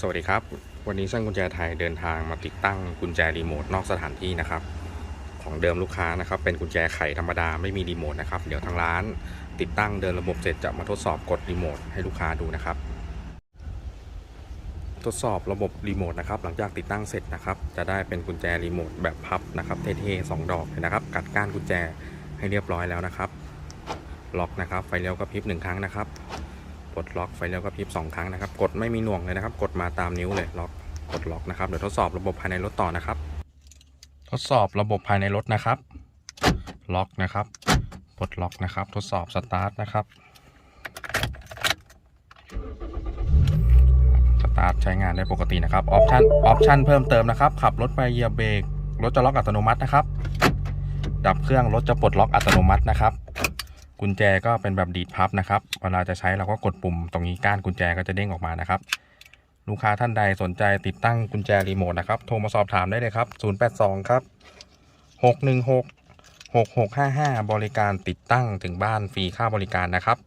สวัสดีครับ วันนี้ช่างกุญแจไทยเดินทางมาติดตั้งกุญแจรีโมทนอกสถานที่นะครับ ของเดิมลูกค้านะครับ เป็นกุญแจไขธรรมดาไม่มีรีโมทนะครับ เดี๋ยวทางร้าน ติดตั้งเดินระบบเสร็จจะมาทดสอบกดรีโมทให้ลูกค้าดูนะครับ ทดสอบระบบรีโมทนะครับ หลังจากติดตั้งเสร็จนะครับ จะได้เป็นกุญแจรีโมทแบบพับนะครับเท่ๆสองดอกเลยนะครับ กัดก้านกุญแจให้เรียบร้อยแล้วนะครับ ล็อกนะครับ ไฟเลี้ยวกระพริบหนึ่งครั้งนะครับ กดล็อกไฟเลี้ยวกระพริบสองครั้งนะครับ กดไม่มีหน่วงเลยนะครับ กดมาตามนิ้วเลยล็อกกดล็อกนะครับเดี๋ยวทดสอบระบบภายในรถต่อนะครับ ทดสอบระบบภายในรถนะครับ ล็อกนะครับกดล็อกนะครับ ทดสอบสตาร์ทนะครับสตาร์ทใช้งานได้ปกตินะครับออปชันออปชันเพิ่มเติมนะครับ ขับรถไปเหยียบเบรกรถจะล็อกอัตโนมัตินะครับ ดับเครื่องรถจะปลดล็อกอัตโนมัตินะครับ กุญแจก็เป็นแบบดีดพับนะครับ เวลาจะใช้เราก็กดปุ่มตรงนี้ก้านกุญแจก็จะเด้งออกมานะครับ ลูกค้าท่านใดสนใจติดตั้งกุญแจรีโมทนะครับ โทรมาสอบถามได้เลยครับ 082 ครับ 616 6655 บริการติดตั้งถึงบ้านฟรีค่าบริการนะครับ